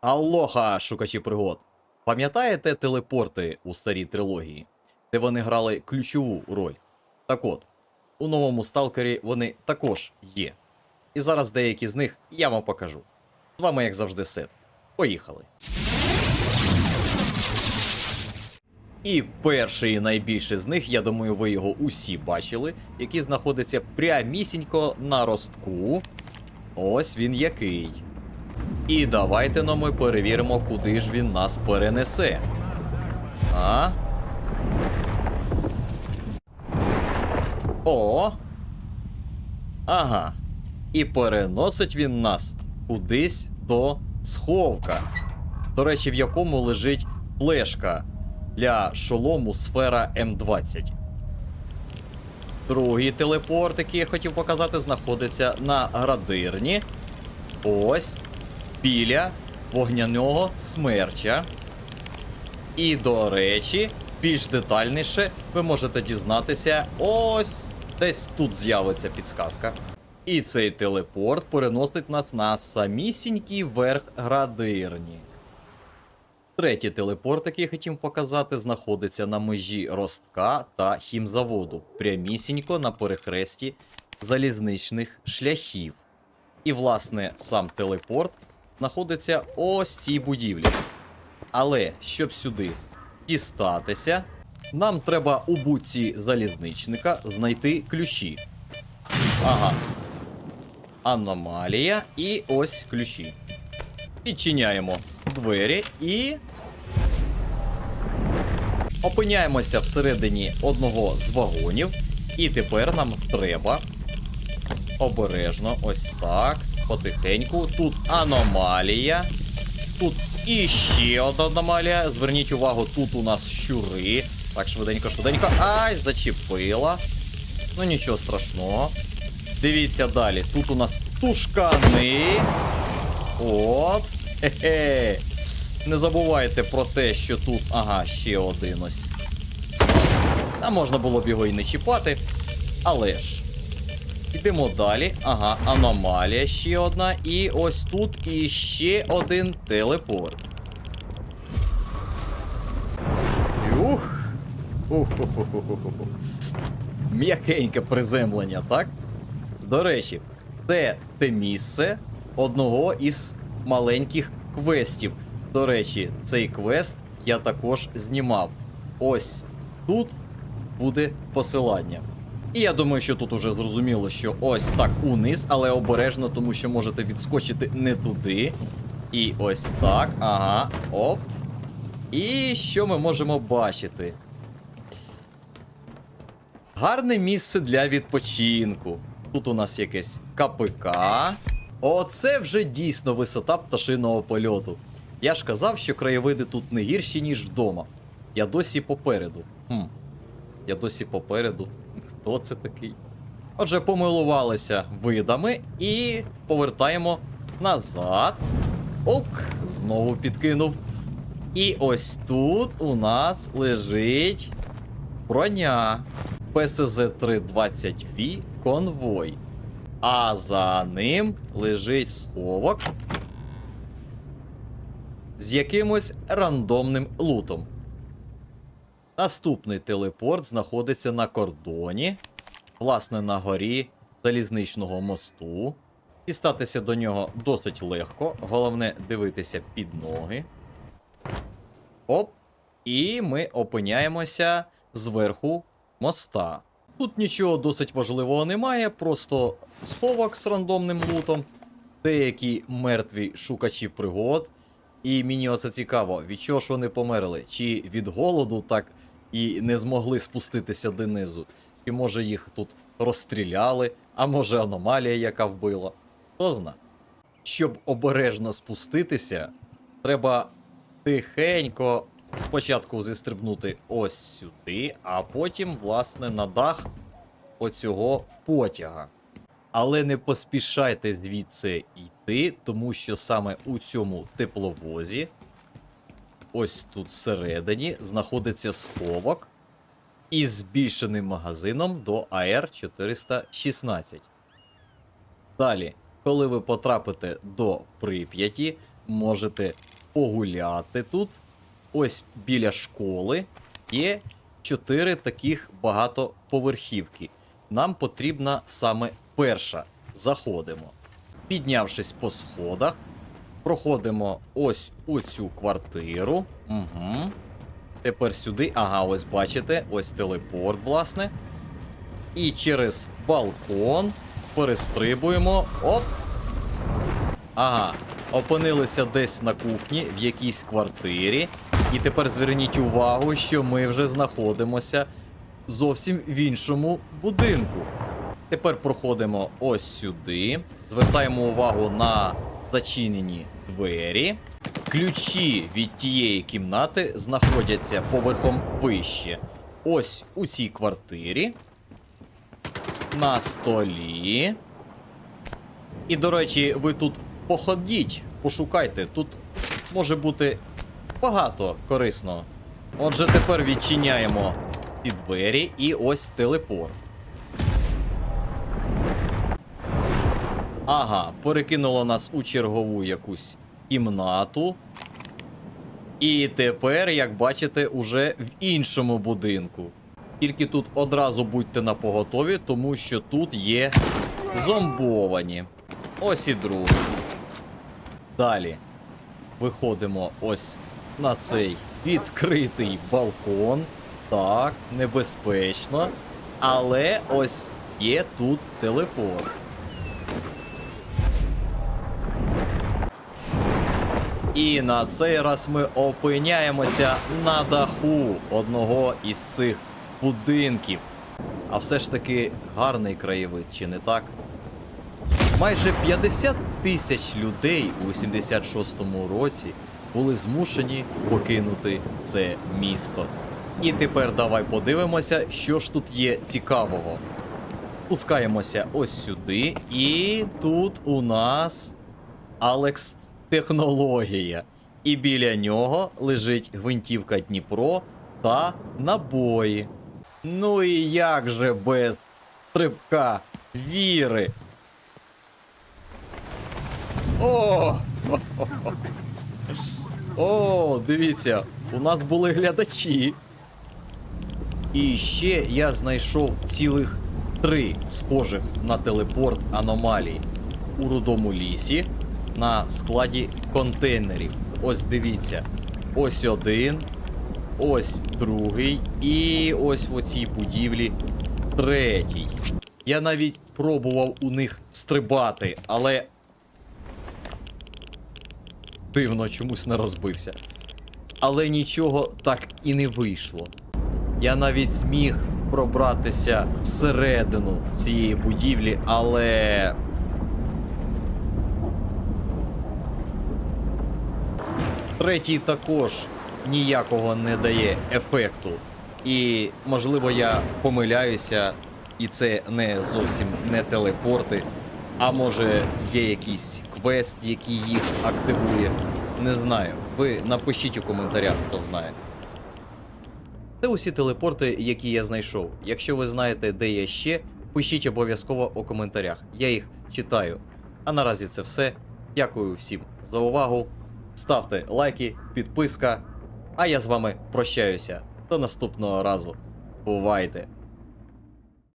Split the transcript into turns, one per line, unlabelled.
Алоха, шукачі пригод. Пам'ятаєте телепорти у старій трилогії, де вони грали ключову роль? Так от, у новому сталкері вони також є. І зараз деякі з них я вам покажу. З вами, як завжди, сет. Поїхали. І перший і найбільший з них, я думаю, ви його усі бачили, який знаходиться прямісінько на ростку. Ось він який. І давайте ну ми перевіримо, куди ж він нас перенесе. А? О. Ага. І переносить він нас кудись до сховка. До речі, в якому лежить флешка для шолому сфера М20. Другий телепорт, який я хотів показати, знаходиться на градирні. Ось біля вогняного смерча. І, до речі, більш детальніше ви можете дізнатися ось десь тут з'явиться підсказка. І цей телепорт переносить нас на самісінький верх градирні. Третій телепорт, який я хотів показати, знаходиться на межі ростка та хімзаводу, прямісінько на перехресті залізничних шляхів. І, власне, сам телепорт знаходиться ось в цій будівлі. Але щоб сюди дістатися, нам треба у буці залізничника знайти ключі. Ага. Аномалія і ось ключі. Підчиняємо двері і. Опиняємося всередині одного з вагонів. І тепер нам треба обережно, ось так, потихеньку. Тут аномалія. Тут іще одна аномалія. Зверніть увагу, тут у нас щури. Так, швиденько, швиденько. Ай, зачепила. Ну нічого страшного. Дивіться далі. Тут у нас тушкани. От. Хе-хе. Не забувайте про те, що тут. Ага, ще один ось. А можна було б його і не чіпати. Але ж. Йдемо далі. Ага, аномалія ще одна. І ось тут іще один телепорт. Ух. Ух-ху-ху-ху-ху-ху. М'якеньке приземлення, так? До речі, це те місце одного із маленьких квестів. До речі, цей квест я також знімав. Ось тут буде посилання. І я думаю, що тут уже зрозуміло, що ось так униз, але обережно, тому що можете відскочити не туди. І ось так. Ага. Оп. І що ми можемо бачити? Гарне місце для відпочинку. Тут у нас якесь КПК. Оце вже дійсно висота пташиного польоту. Я ж казав, що краєвиди тут не гірші, ніж вдома. Я досі попереду. Хм. Я досі попереду. Хто це такий? Отже, помилувалися видами і повертаємо назад. Ок, знову підкинув. І ось тут у нас лежить броня ПСЗ-320V конвой. А за ним лежить сховок з якимось рандомним лутом. Наступний телепорт знаходиться на кордоні, власне, на горі залізничного мосту. Дістатися до нього досить легко, головне дивитися під ноги. Оп. І ми опиняємося зверху моста. Тут нічого досить важливого немає, просто сховок з рандомним лутом, деякі мертві шукачі пригод. І мені оце цікаво, від чого ж вони померли? Чи від голоду так і не змогли спуститися донизу? Чи може їх тут розстріляли, а може аномалія, яка вбила? Хто зна. Щоб обережно спуститися, треба тихенько спочатку зістрибнути ось сюди, а потім, власне, на дах оцього потяга. Але не поспішайте звідси йти, тому що саме у цьому тепловозі, ось тут всередині, знаходиться сховок із збільшеним магазином до АР-416. Далі, коли ви потрапите до Прип'яті, можете погуляти тут. Ось біля школи є чотири таких багатоповерхівки. Нам потрібна саме перша. Заходимо. Піднявшись по сходах, проходимо ось у цю квартиру. Угу. Тепер сюди. Ага, ось бачите, ось телепорт, власне. І через балкон перестрибуємо. Оп! Ага, опинилися десь на кухні в якійсь квартирі. І тепер зверніть увагу, що ми вже знаходимося зовсім в іншому будинку. Тепер проходимо ось сюди. Звертаємо увагу на зачинені двері. Ключі від тієї кімнати знаходяться поверхом вище. Ось у цій квартирі. На столі. І, до речі, ви тут походіть, пошукайте. Тут може бути багато корисного. Отже, тепер відчиняємо ці двері і ось телепорт. Ага, перекинуло нас у чергову якусь кімнату. І тепер, як бачите, уже в іншому будинку. Тільки тут одразу будьте на поготові, тому що тут є зомбовані. Ось і другий. Далі виходимо ось на цей відкритий балкон. Так, небезпечно. Але ось є тут телепорт. І на цей раз ми опиняємося на даху одного із цих будинків. А все ж таки гарний краєвид, чи не так? Майже 50 тисяч людей у 86-му році були змушені покинути це місто. І тепер давай подивимося, що ж тут є цікавого. Спускаємося ось сюди, і тут у нас Алекс Технологія. І біля нього лежить гвинтівка Дніпро та набої. Ну і як же без стрибка віри? О! О, дивіться, у нас були глядачі. І ще я знайшов цілих три схожих на телепорт аномалій у рудому лісі на складі контейнерів. Ось дивіться. Ось один, ось другий, і ось в оцій будівлі третій. Я навіть пробував у них стрибати, але дивно чомусь не розбився. Але нічого так і не вийшло. Я навіть зміг пробратися всередину цієї будівлі, але. Третій також ніякого не дає ефекту. І можливо я помиляюся, і це не зовсім не телепорти, а може є якийсь квест, який їх активує. Не знаю. Ви напишіть у коментарях, хто знає. Це усі телепорти, які я знайшов. Якщо ви знаєте, де є ще, пишіть обов'язково у коментарях. Я їх читаю. А наразі це все. Дякую всім за увагу. Ставте лайки, підписка. А я з вами прощаюся. До наступного разу. Бувайте!